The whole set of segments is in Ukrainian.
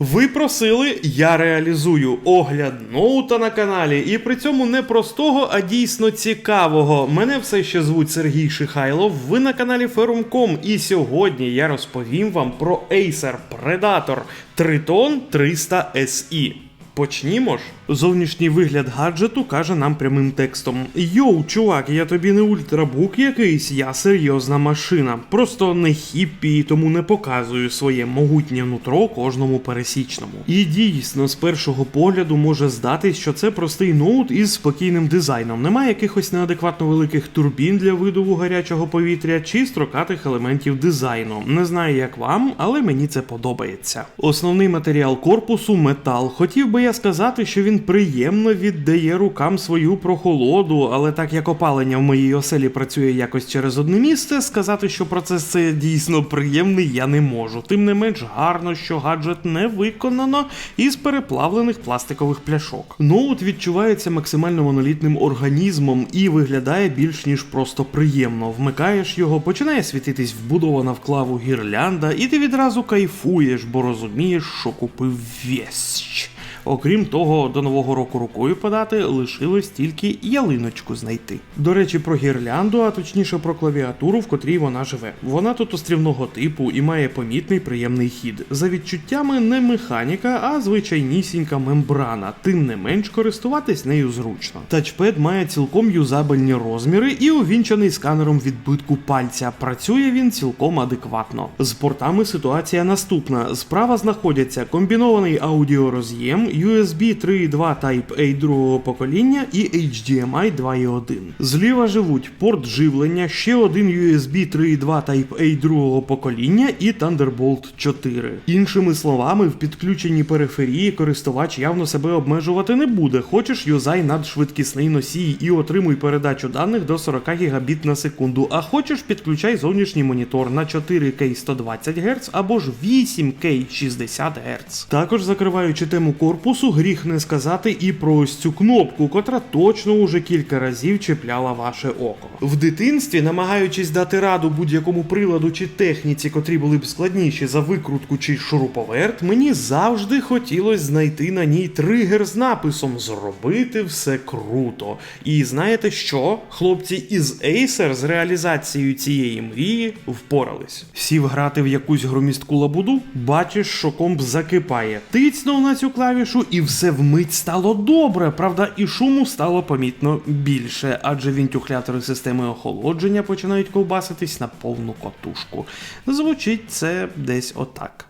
Ви просили, я реалізую огляд ноута на каналі, і при цьому не простого, а дійсно цікавого. Мене все ще звуть Сергій Шихайлов. Ви на каналі Ferrum.com, і сьогодні я розповім вам про Acer Predator Triton 300 SE. Почнімо ж. Зовнішній вигляд гаджету каже нам прямим текстом: Йоу, чувак, я тобі не ультрабук якийсь, я серйозна машина. Просто не хіппі, і тому не показую своє могутнє нутро кожному пересічному. І дійсно, з першого погляду може здатись, що це простий ноут із спокійним дизайном. Немає якихось неадекватно великих турбін для видову гарячого повітря чи строкатих елементів дизайну. Не знаю, як вам, але мені це подобається. Основний матеріал корпусу метал. Хотів би я сказати, що він приємно віддає рукам свою прохолоду, але так як опалення в моїй оселі працює якось через одне місце, сказати, що процес це дійсно приємний, я не можу. Тим не менш гарно, що гаджет не виконано із переплавлених пластикових пляшок. Ноут відчувається максимально монолітним організмом і виглядає більш ніж просто приємно. Вмикаєш його, починає світитись вбудована в клаву гірлянда, і ти відразу кайфуєш, бо розумієш, що купив вещь. Окрім того, до нового року рукою подати лишилось тільки ялиночку знайти. До речі, про гірлянду, а точніше про клавіатуру, в котрій вона живе. Вона тут острівного типу і має помітний приємний хід. За відчуттями не механіка, а звичайнісінька мембрана. Тим не менш користуватись нею зручно. Тачпед має цілком юзабельні розміри і увінчаний сканером відбитку пальця. Працює він цілком адекватно. З портами ситуація наступна: справа знаходяться комбінований аудіороз'єм, USB 3.2 Type-A другого покоління і HDMI 2.1. Зліва живуть порт живлення, ще один USB 3.2 Type-A другого покоління і Thunderbolt 4. Іншими словами, в підключеній периферії користувач явно себе обмежувати не буде. Хочеш юзай надшвидкісний носій і отримуй передачу даних до 40 Гбіт на секунду, а хочеш підключай зовнішній монітор на 4К 120 Гц або ж 8К 60 Гц. Також закриваючи тему корпусу, гріх не сказати і про ось цю кнопку, котра точно уже кілька разів чіпляла ваше око. В дитинстві, намагаючись дати раду будь-якому приладу чи техніці, котрі були б складніші за викрутку чи шуруповерт, мені завжди хотілося знайти на ній тригер з написом Зробити все круто. І знаєте що? Хлопці із Acer з реалізацією цієї мрії впорались. Сів грати в якусь громістку лабуду, бачиш, що комп закипає. Тицнув на цю клавішу, і все вмить стало добре. Правда, і шуму стало помітно більше, адже вінтюхлятори системи охолодження починають ковбаситись на повну котушку. Звучить це десь отак.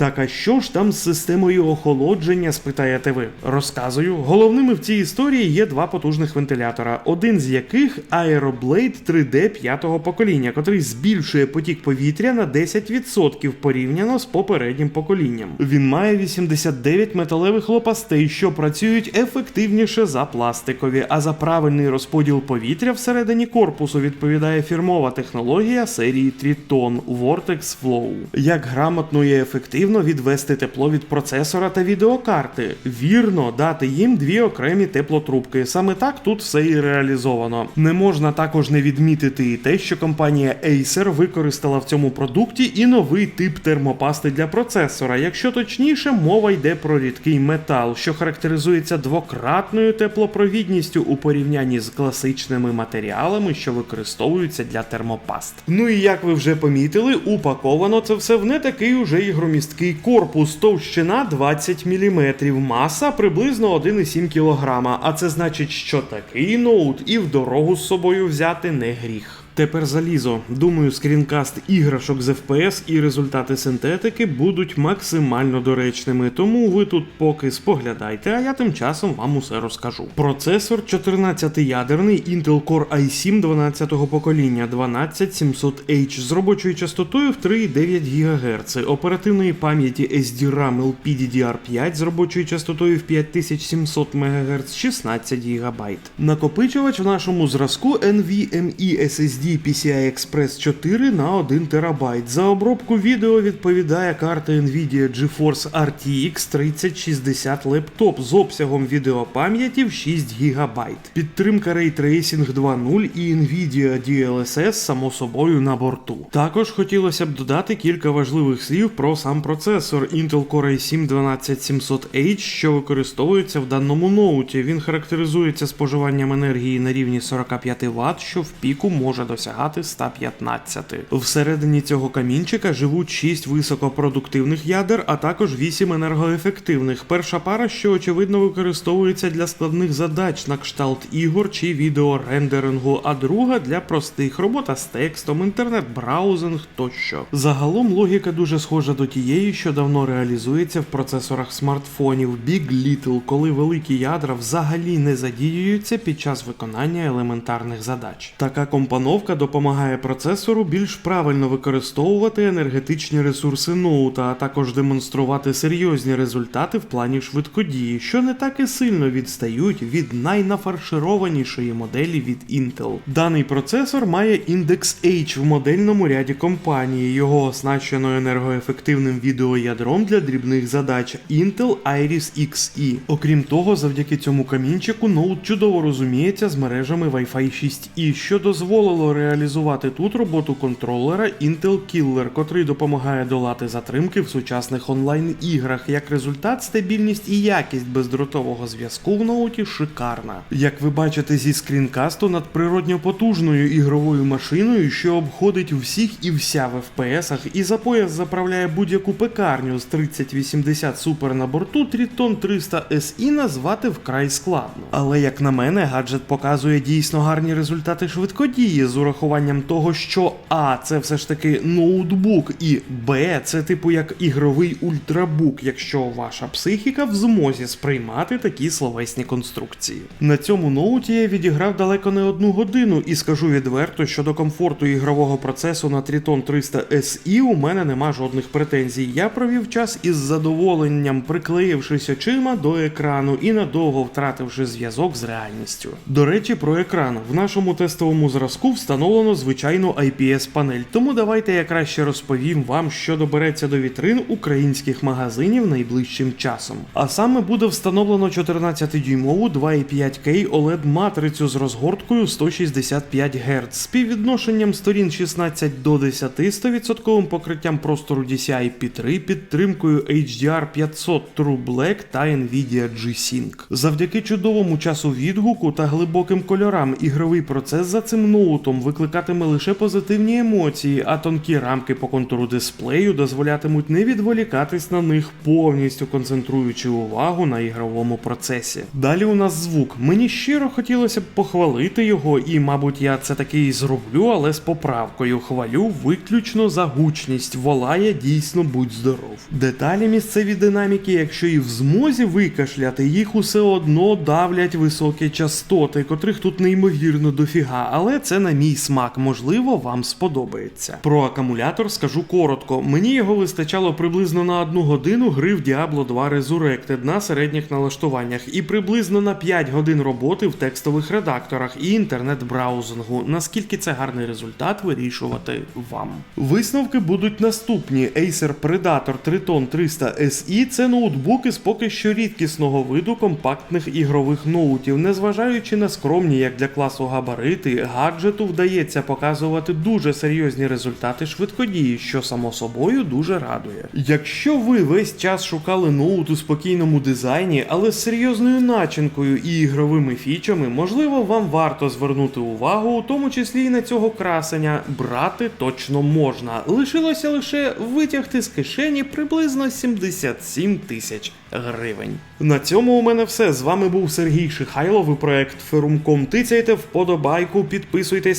Так, а що ж там з системою охолодження, спитаєте ви? Розказую. Головними в цій історії є два потужних вентилятора, один з яких Aeroblade 3D п'ятого покоління, котрий збільшує потік повітря на 10% порівняно з попереднім поколінням. Він має 89 металевих лопастей, що працюють ефективніше за пластикові, а за правильний розподіл повітря всередині корпусу відповідає фірмова технологія серії Triton Vortex Flow. Як грамотно і ефективно відвести тепло від процесора та відеокарти, вірно дати їм дві окремі теплотрубки. Саме так тут все і реалізовано. Не можна також не відмітити і те, що компанія Acer використала в цьому продукті і новий тип термопасти для процесора. Якщо точніше, мова йде про рідкий метал, що характеризується двократною теплопровідністю у порівнянні з класичними матеріалами, що використовуються для термопаст. Ну і як ви вже помітили, упаковано це все в не такий уже і громісткий корпус, товщина 20 мм, маса приблизно 1,7 кг. А це значить, що такий ноут і в дорогу з собою взяти не гріх. Тепер залізо. Думаю, скрінкаст іграшок з FPS і результати синтетики будуть максимально доречними, тому ви тут поки споглядайте, а я тим часом вам усе розкажу. Процесор 14-ядерний Intel Core i7 12-го покоління 12700H з робочою частотою в 3,9 ГГц, оперативної пам'яті SDRAM LPDDR5 з робочою частотою в 5700 МГц 16 ГБ. Накопичувач в нашому зразку NVMe SSD SSD PCI Express 4 на 1 ТБ. За обробку відео відповідає карта Nvidia GeForce RTX 3060 лептоп з обсягом відеопам'яті в 6 ГБ. Підтримка Ray Tracing 2.0 і Nvidia DLSS само собою на борту. Також хотілося б додати кілька важливих слів про сам процесор Intel Core i7 12700H, що використовується в даному ноуті. Він характеризується споживанням енергії на рівні 45 Вт, що в піку може досягати 115. Всередині цього камінчика живуть 6 високопродуктивних ядер, а також 8 енергоефективних. Перша пара, що очевидно використовується для складних задач на кшталт ігор чи відеорендерингу, а друга для простих робота з текстом, інтернет-браузинг тощо. Загалом логіка дуже схожа до тієї, що давно реалізується в процесорах смартфонів Big Little, коли великі ядра взагалі не задіюються під час виконання елементарних задач. Така компоновка допомагає процесору більш правильно використовувати енергетичні ресурси ноута, а також демонструвати серйозні результати в плані швидкодії, що не так і сильно відстають від найнафаршированішої моделі від Intel. Даний процесор має індекс H в модельному ряді компанії. Його оснащено енергоефективним відеоядром для дрібних задач Intel Iris Xe. Окрім того, завдяки цьому камінчику ноут чудово розуміється з мережами Wi-Fi 6E, що дозволило реалізувати тут роботу контролера Intel Killer, котрий допомагає долати затримки в сучасних онлайн-іграх. Як результат, стабільність і якість бездротового зв'язку в ноуті шикарна. Як ви бачите зі скрінкасту, над природньо потужною ігровою машиною, що обходить всіх і вся в FPS-ах, і за пояс заправляє будь-яку пекарню з 3080 Super на борту, Triton 300 SI назвати вкрай складно. Але як на мене, гаджет показує дійсно гарні результати швидкодії з урахуванням того, що А, це все ж таки ноутбук, і Б, це типу як ігровий ультрабук, якщо ваша психіка в змозі сприймати такі словесні конструкції. На цьому ноуті я відіграв далеко не одну годину, і скажу відверто, що до комфорту ігрового процесу на Triton 300 SI у мене нема жодних претензій. Я провів час із задоволенням, приклеївшись очима до екрану і надовго втративши зв'язок з реальністю. До речі, про екран в нашому тестовому зразку встановлено звичайну IPS-панель, тому давайте я краще розповім вам, що добереться до вітрин українських магазинів найближчим часом. А саме буде встановлено 14-дюймову 2,5K OLED матрицю з розгорткою 165 Гц, співвідношенням сторін 16 до 10, 100% покриттям простору DCI P3, підтримкою HDR 500 True Black та Nvidia G-Sync. Завдяки чудовому часу відгуку та глибоким кольорам ігровий процес за цим ноутом викликатиме лише позитивні емоції, а тонкі рамки по контуру дисплею дозволятимуть не відволікатись на них, повністю концентруючи увагу на ігровому процесі. Далі у нас звук. Мені щиро хотілося б похвалити його, і, мабуть, я це таки і зроблю, але з поправкою хвалю виключно за гучність. Волає дійсно будь здоров. Деталі місцеві динаміки, якщо і в змозі викашляти, їх усе одно давлять високі частоти, котрих тут неймовірно дофіга, але це на мій смак, можливо, вам сподобається. Про акумулятор скажу коротко. Мені його вистачало приблизно на одну годину гри в Diablo 2 Resurrected на середніх налаштуваннях і приблизно на 5 годин роботи в текстових редакторах і інтернет-браузингу. Наскільки це гарний результат, вирішувати вам. Висновки будуть наступні: Acer Predator Triton 300 SE це ноутбук із поки що рідкісного виду компактних ігрових ноутів. Незважаючи на скромні, як для класу габарити, гаджету вдається показувати дуже серйозні результати швидкодії, що само собою дуже радує. Якщо ви весь час шукали ноут у спокійному дизайні, але з серйозною начинкою і ігровими фічами, можливо, вам варто звернути увагу, у тому числі і на цього красення, брати точно можна. Лишилося лише витягти з кишені приблизно 77 тисяч гривень. На цьому у мене все. З вами був Сергій Шихайлов і проект Ферумком. Тицяйте вподобайку,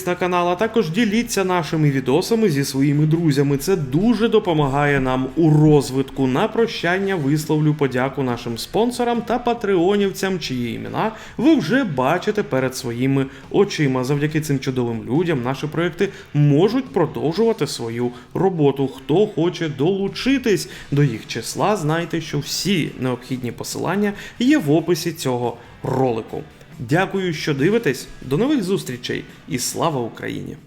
підписуйтесь на канал, а також діліться нашими відосами зі своїми друзями. Це дуже допомагає нам у розвитку. На прощання висловлю подяку нашим спонсорам та патреонівцям, чиї імена ви вже бачите перед своїми очима. Завдяки цим чудовим людям наші проекти можуть продовжувати свою роботу. Хто хоче долучитись до їх числа, знайте, що всі необхідні посилання є в описі цього ролику. Дякую, що дивитесь. До нових зустрічей і слава Україні!